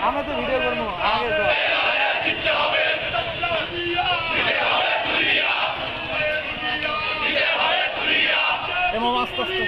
আমরা তো ভিডিও করব আগে তো আস্তে আস্তে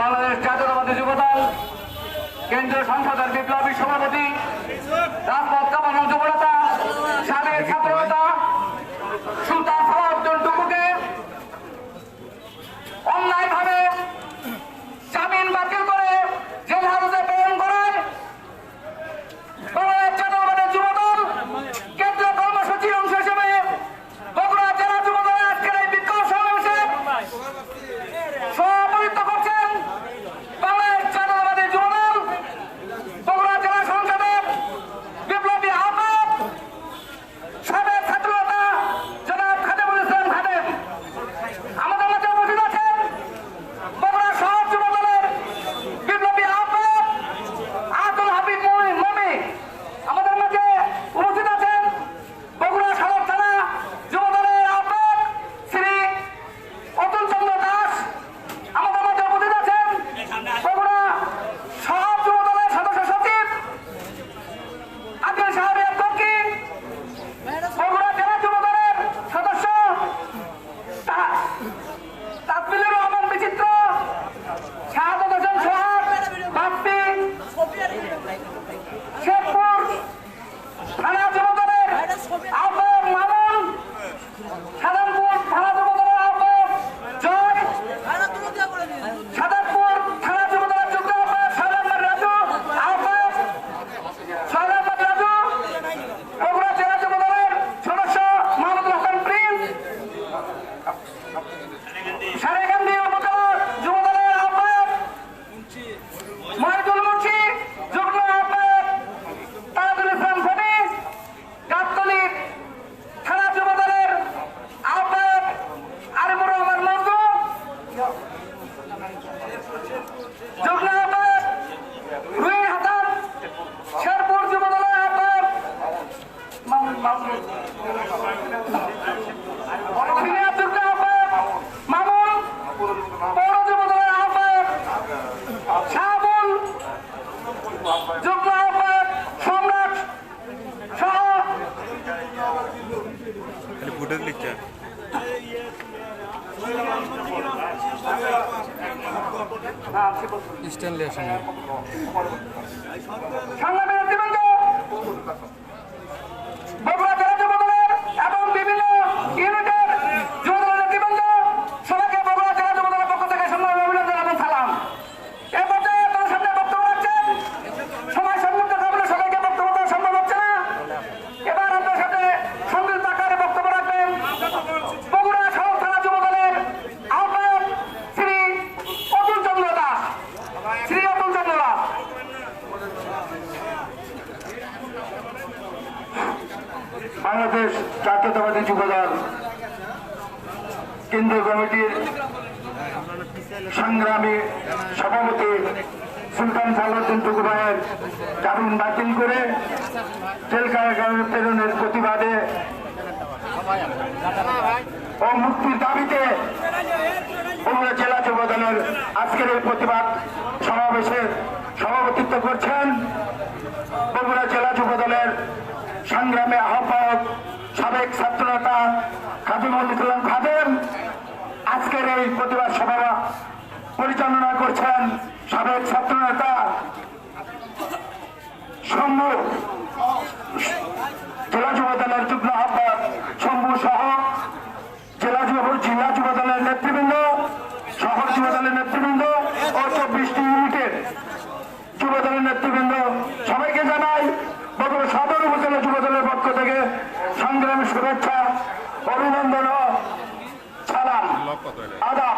বাংলাদেশ জাতীয়তাবাদী যুবদল কেন্দ্রীয় সংসদের বিপ্লবী সভাপতি রামপথ কামানো যুবনেতা 唱了没有这边走 কেন্দ্রীয় কমিটির সংগ্রামী সভাপতি সুলতান সালাউদ্দিন টুকু ভাইয়ের জামিন বাতিল করে জেল প্রেরণের প্রতিবাদে ও মুক্তির দাবিতে বগুড়া জেলা যুব দলের আজকের এই প্রতিবাদ সমাবেশে সভাপতিত্ব করছেন বগুড়া জেলা যুবদলের সংগ্রামে আহ্বায়ক সাবেক ছাত্রনেতা খাদিমুল ইসলাম খাদেম। আজকের এই প্রতিবাদ সভা পরিচালনা করছেন সাবেক ছাত্রনেতা সম্ভব അതാ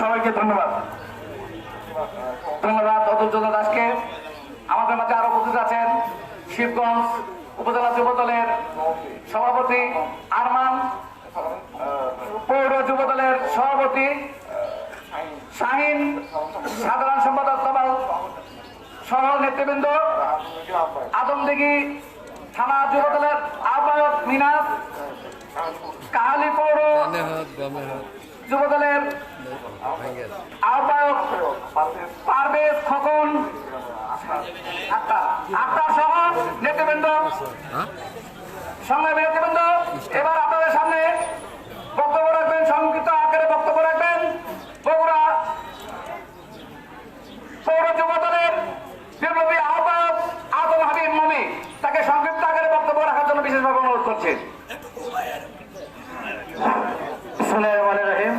সবাইকে ধন্যবাদ। ধন্যবাদ অতুল দাসকে। আমাদের মাঝে আরও উপস্থিত আছেন শিবগঞ্জ উপজেলা যুব দলের সভাপতি আরমান, পৌর যুব দলের সভাপতি শাহিন, সাধারণ সম্পাদক তমাল সহ নেতৃবৃন্দ, আদমদিঘি থানা যুব দলের আহ্বায়ক মিনাস, কাহালি পৌর যুব দলের আহ্বায়ক পারভেজ খোকন আপনার সহ নেতৃবৃন্দ সংগ্রামী নেতৃবৃন্দ এবার আপনাদের সামনে বক্তব্য রাখবেন সংক্ষিপ্ত আকারে বক্তব্য রাখবেন বগুড়া পৌর যুব দলের বিপ্লবী আহ্বায়ক আদম হাবিব মমি তাকে সংক্ষিপ্ত আকারে বক্তব্য রাখার জন্য বিশেষভাবে অনুরোধ করছি বিসমিল্লাহির রহিম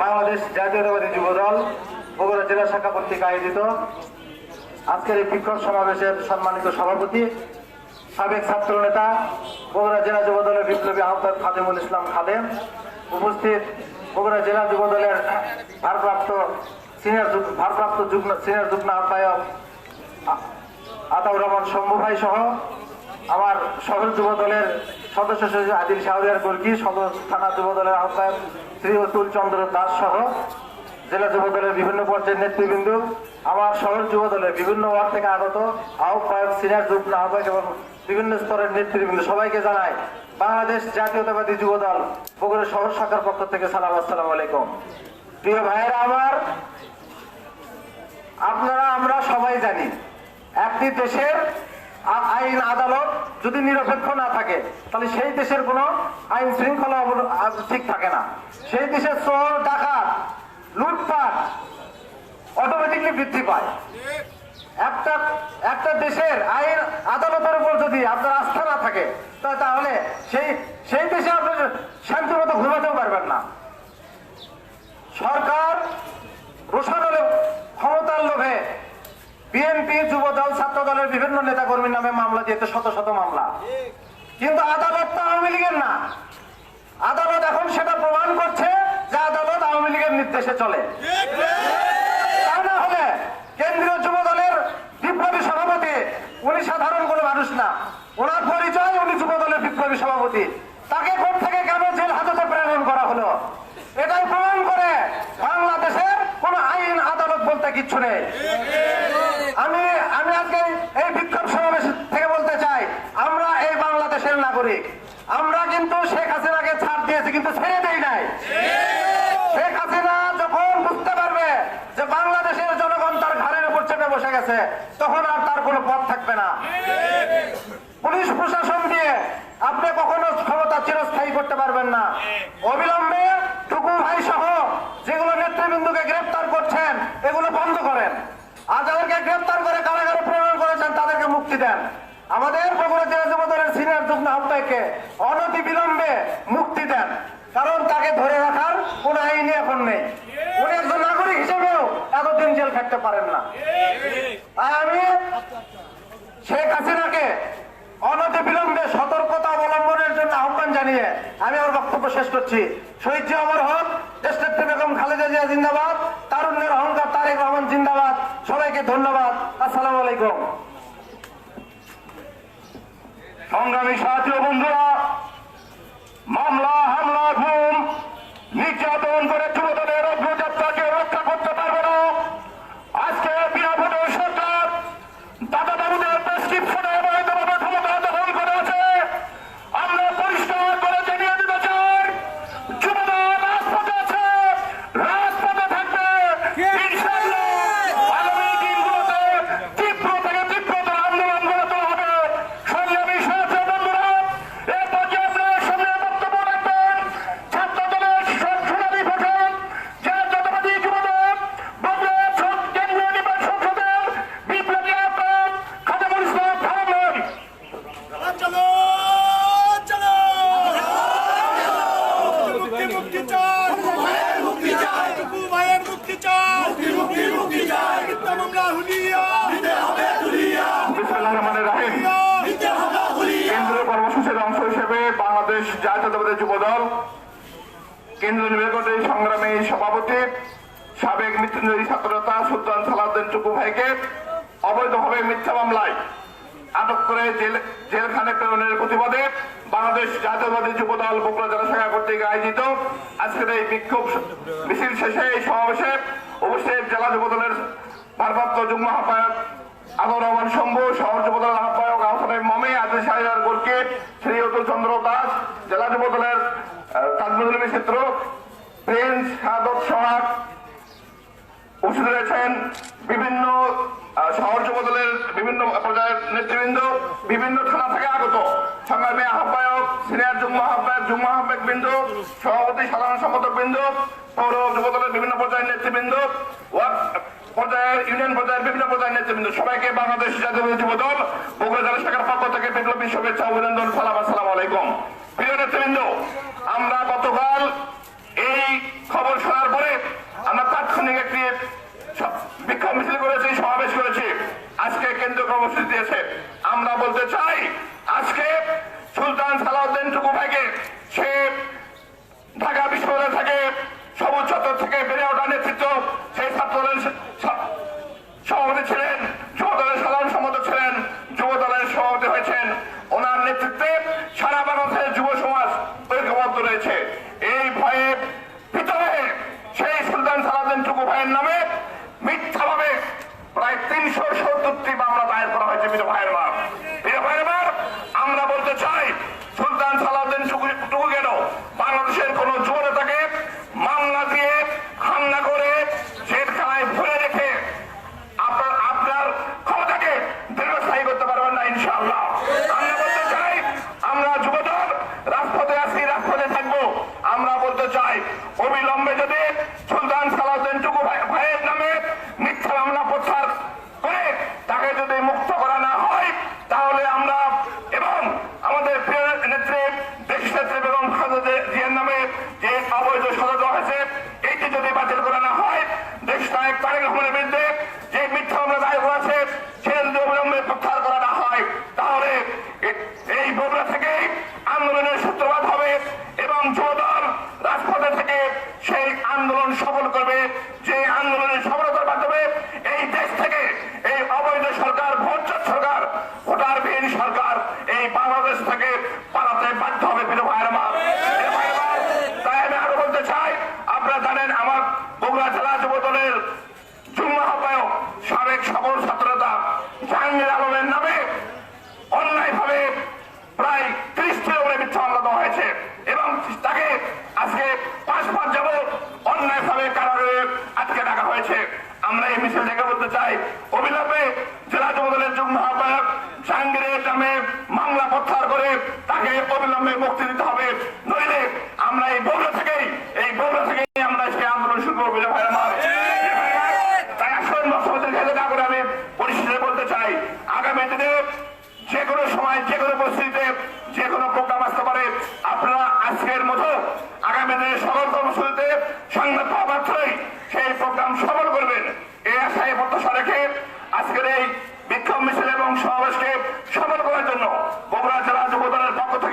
বাংলাদেশ জাতীয়তাবাদী যুব দল বগুড়া জেলা শাখা কর্তৃক আয়োজিত আজকের এই বিক্ষোভ সমাবেশের সম্মানিত সভাপতি, সাবেক ছাত্র নেতা বগুড়া জেলা যুব দলের বিপ্লবী আহ্বায়ক খাদিমুল ইসলাম খাদেম উপস্থিত বগুড়া জেলা যুব দলের ভারপ্রাপ্ত সিনিয়র ভারপ্রাপ্ত যুগ্ম, সিনিয়র যুগ্ম আহ্বায়ক আতাউর রহমান শম্ভু ভাই সহ আমার শহর যুব দলের সদস্য সচিব আদিল শাহরিয়ার গোর্কি সদর থানা যুব দলের আহ্বায়ক শ্রী অতুল চন্দ্র দাস সহ জেলা যুব দলের বিভিন্ন পর্যায়ের নেতৃবৃন্দ আমার শহর যুব দলের বিভিন্ন ওয়ার্ড থেকে আগত আহ্বায়ক, সিনিয়র যুগ্ম আহ্বায়ক এবং বিভিন্ন স্তরের নেতৃবৃন্দ। সবাইকে জানাই, বাংলাদেশ জাতীয়তাবাদী যুব দল, বগুড়া শহর শাখার পক্ষ থেকে সালাম, আসসালামু আলাইকুম। প্রিয় ভাইয়েরা, আমার, আপনারা, আমরা সবাই জানি, একটি দেশের আইন আদালত যদি নিরপেক্ষ না থাকে, তাহলে সেই দেশের কোনো আইন শৃঙ্খলা ঠিক থাকে না। সেই দেশের চোর, ডাকাত লুটপাট অটোমেটিকলি বৃদ্ধি পায়। একটা একটা দেশের আইন আদালতের উপর যদি আপনার আস্থা না থাকে তাহলে সেই সেই দেশে আপনি শান্তিমতো ঘুমাতেও পারবেন না। সরকার ক্ষমতার লোভে বিএনপি যুব দল ছাত্র দলের বিভিন্ন নেতাকর্মীর নামে মামলা দিয়েছে, শত শত মামলা। কিন্তু আদালত তো আওয়ামী লীগের না। আদালত এখন সেটা প্রমাণ করছে যে আদালত আওয়ামী লীগের নির্দেশে চলে। তা না হলে কেন্দ্রীয় যুব দলের বিপ্লবী সভাপতি, উনি সাধারণ কোনো মানুষ না। ওনার পরিচয় উনি যুব দলের বিপ্লবী সভাপতি। তাকে কোর্ট থেকে কেন জেল হাজতে প্রেরণ করা হলো? এটাই প্রমাণ করে বাংলাদেশের কোন আইন আদালত বলতে কিচ্ছু নেই আমি আমি আজকে এই বিক্ষোভ সমাবেশ থেকে বলতে চাই আমরা এই বাংলাদেশের নাগরিক আমরা কিন্তু শেখ হাসিনাকে ছাড় দিয়েছি কিন্তু ছেড়ে দেই নাই শেখ হাসিনা যখন বুঝতে পারবে যে বাংলাদেশের জনগণ তার ঘাড়ের উপর চেপে বসে গেছে তখন আর তার কোনো পথ থাকবে না। পুলিশ প্রশাসন দিয়ে আপনি কখনো ক্ষমতা চিরস্থায়ী করতে পারবেন না। অবিলম্বে টুকু ভাই সহ যেগুলো নেতৃবৃন্দকে গ্রেফতার করছেন, এগুলো বন্ধ করেন। আর যাদেরকে গ্রেপ্তার করে কারাগারে প্রেরণ করেছেন, তাদেরকে মুক্তি দেন। আমাদের বগুড়া জেলা যুব দলের সিনিয়র যুগ্ম আহ্বায়ককে অনতি বিলম্বে মুক্তি দেন, কারণ তাকে ধরে রাখার কোন আইনই এখন নেই। উনি একজন নাগরিক হিসেবেও এতদিন জেল খাটতে পারেন না। তাই আমি শেখ হাসিনাকে অনতি বিলম্বে সতর্কতা অবলম্বনের জন্য আহ্বান জানিয়ে আমি আমার বক্তব্য শেষ করছি। শহীদ অমর হক স্টেট বেগম খালেদা জিয়া জিন্দাবাদ, তারুণ্যের অহংকার তারেক রহমান জিন্দাবাদ। সবাইকে ধন্যবাদ। আসসালামু আলাইকুম। সংগ্রামী ও বন্ধুরা, মামলা, হামলা ঘুম নির্যাতন করে যুবদলের অগ্রযাত্রাকে রক্ষা করতে পারবে না আজকে বিরাভূত সরকার দাদা বাবুদের প্রেসক্রিপশনে অবৈধভাবে ক্ষমতা দখল করে আছে আমরা পরিষ্কার করে জানিয়ে দিতে চাই যুবদল রাজপথে আছে রাজপথে থাকবে ইনশাআল্লাহ আগামী দিনগুলোতে তীব্র থেকে তীব্রতর আন্দোলন গড়ে তোলা হবে সংগ্রামী সহযোগী বন্ধুরা এ পর্যায়ে আপনার সামনে বক্তব্য রাখবেন ছাত্র দলের সোনালী ঘোষণ জাতীয়তাবাদী যুবদল বাংলাদেশ কেন্দ্রীয় নির্বাচন সংসদের বিপ্লবী আহ্বায়ক খাদেমুল ইসলাম খালেদ চলো চলো মুক্তি মুক্তি চাই মুক্তি চাই টুকু ভাইয়ের মুক্তি চাই মুক্তি মুক্তি মুক্তি চাই মিথ্যা মামলা হুলিয়া দিতে হবে হুলিয়া বিসমিল্লাহির রহমানির রহিম দিতে হবে হুলিয়া কেন্দ্রীয় কর্মসূচির অংশ হিসেবে বাংলাদেশ জাতীয়তাবাদী যুব দল কেন্দ্রীয় নির্বাচনী সংগ্রামী সভাপতি সাবেক মৃত্যুঞ্জয়ী ছাত্রনেতা সুলতান সালাউদ্দিন টুকু ভাইকে অবৈধভাবে মিথ্যা মামলায় আটক করে জেল, জেলখানে প্রেরণের প্রতিবাদে বাংলাদেশ জাতীয়বাদী যুব দল বগুড়া জেলা শাখা কর্তৃক আয়োজিত আজকের এই বিক্ষোভ মিছিল শেষে এই সমাবেশে উপস্থিত জেলা যুব দলের ভারপ্রাপ্ত যুগ্ম আহ্বায়ক আদর রহমান শম্ভু, শহর যুব দলের আহ্বায়ক আহসানের মমে আদিল শাহিদার গোলকে শ্রী অতুল চন্দ্র দাস, জেলা যুব দলের তাজমুল চিত্র প্রিন্স সাদত সোহাগ বিভিন্ন বিভিন্ন পর্যায়ের নেতৃবৃন্দ, বিভিন্ন থানা থেকে আগত সংগ্রামী আহ্বায়ক, সিনিয়র যুগ্ম আহ্বায়ক যুগ্ম আহ্বায়ক বৃন্দ, সভাপতি, সাধারণ সম্পাদক বৃন্দ, পৌর যুব দলের বিভিন্ন পর্যায়ের নেতৃবৃন্দ পর্যায়ের ইউনিয়ন পর্যায়ের বিভিন্ন পর্যায়ের নেতৃবৃন্দ। সবাইকে বাংলাদেশ জাতীয় যুব দল বগুড়া জেলা শাখার পক্ষ থেকে বিপ্লবী শুভেচ্ছা, অভিনন্দন, সালাম, আসসালাম আলাইকুম। প্রিয় নেতৃবৃন্দ, আমরা গতকাল এই খবর শোনার পরে আমরা তাৎক্ষণিক একটি স- বিক্ষোভ মিছিল করেছি, সমাবেশ করেছি। আজকে কেন্দ্রীয় কর্মসূচি দিয়েছে। আমরা বলতে চাই, আজকে সুলতান সালাউদ্দিন টুকু ভাইকে সে ঢাকা বিশ্ববিদ্যালয় থেকে সবুজ চত্বর থেকে বেড়ে ওঠা নেতৃত্ব সেই স- সভাপতি ছিলেন যুব দলের সাধারণ সম্পাদক ছিলেন যুব দলের সভাপতি হয়েছেন। ওনার নেতৃত্বে সারা বাংলাদেশের যুব সমাজ ঐক্যবদ্ধ রয়েছে এই ভয়ে ভীত হয়ে সেই সুলতান সালাউদ্দিন টুকু ভাইয়ের নামে মিথ্যাভাবে প্রায় তিনশো সত্তরটি মামলা দায়ের করা হয়েছে প্রিয় ভাইয়ের মা প্রিয় ভাইয়ের মা আমরা বলতে চাই সুলতান সালাউদ্দিন টুকু টুকু কেন বাংলাদেশের কোন যুব নেতাকে মামলা দিয়ে হামলা করে জেলখানায় ভরে রেখে আপনার আপনার ক্ষমতাকে দীর্ঘস্থায়ী করতে পারবেন না ইনশাআল্লাহ আমরা বলতে চাই আমরা যুবদল রাজপথে আছি রাজপথে থাকব আমরা বলতে চাই অবিলম্বে যদি সুলতান সালাউদ্দিন টুকু ভাই- ভাইয়ের নামে মিথ্যা মামলা প্রত্যাহার করে তাকে যদি মুক্ত করা না হয় তাহলে আমরা এবং আমাদের প্রিয় নেত্রী দেশ নেত্রী বেগম খালেদা জিয়ার নামে যে অবৈধ সদস্য হয়েছে এইটি যদি বাতিল করা না হয় দেশ নায়ক তারেক রহমানের বিরুদ্ধে যে মিথ্যা মামলা দায়ের করা আছে সেটা যদি অবিলম্বে প্রত্যাহার করা না হয় তাহলে এ- এই বগুড়া থেকেই আন্দোলনের সূত্রপাত হবে এবং যুবদল রাজপথে থেকে সেই আন্দোলন সফল করবে যে আন্দোলনের সফলতার মাধ্যমে এই দেশ থেকে এই অবৈধ সরকার ভোটচোর সরকার ভোটারবিহীন সরকার এই বাংলাদেশ থেকে পালাতে বাধ্য হবে প্রিয় ভাইয়ের মা। তাই আমি আরও বলতে চাই, আপনারা জানেন আমার বগুড়া জেলা যুব দলের যুগ্ম আহ্বায়ক সাবেক সকল ছাত্রতা জাহাঙ্গীর আলমের নামে অন্যায়ভাবে প্রায় ত্রিশটির উপরে মিথ্যা মামলা হয়েছে এবং তাকে আজকে পাঁচ মাস যাব অন্যায়ভাবে কারাগারে আটকে রাখা হয়েছে। আমরা এই মিছিল থেকে বলতে চাই অবিলম্বে জেলা যুব দলের যুগ্ম আহ্বায়ক জাহাঙ্গীরের নামে মামলা প্রত্যাহার করে তাকে অবিলম্বে মুক্তি দিতে হবে। নইলে আমরা এই বগুড়া থেকেই এই বগুড়া থেকেই আমরা সেই আন্দোলন শুরু করব আমার তাই আসল বক্তব্যের খেলে না করে আমি পরিশেষে বলতে চাই। আগামী দিনে যে কোনো সময় যে কোনো পরিস্থিতিতে যে কোনো প্রোগ্রাম আসতে পারে। আপনারা আজকের মতো আগামী দিনে সকল কর্মসূচিতে সংবাদ পাওয়া মাত্রই সেই প্রোগ্রাম সফল করবেন। এই আশায় প্রত্যাশা রেখে আজকের এই বিক্ষোভ মিছিল এবং সমাবেশকে সফল করার জন্য বগুড়া জেলা যুব দলের পক্ষ থেকে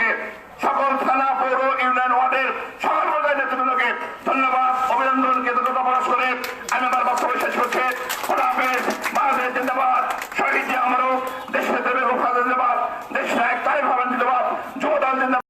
সকল থানা পৌর ইউনিয়ন ওয়ার্ডের সকল নেতৃবৃন্দকে ধন্যবাদ।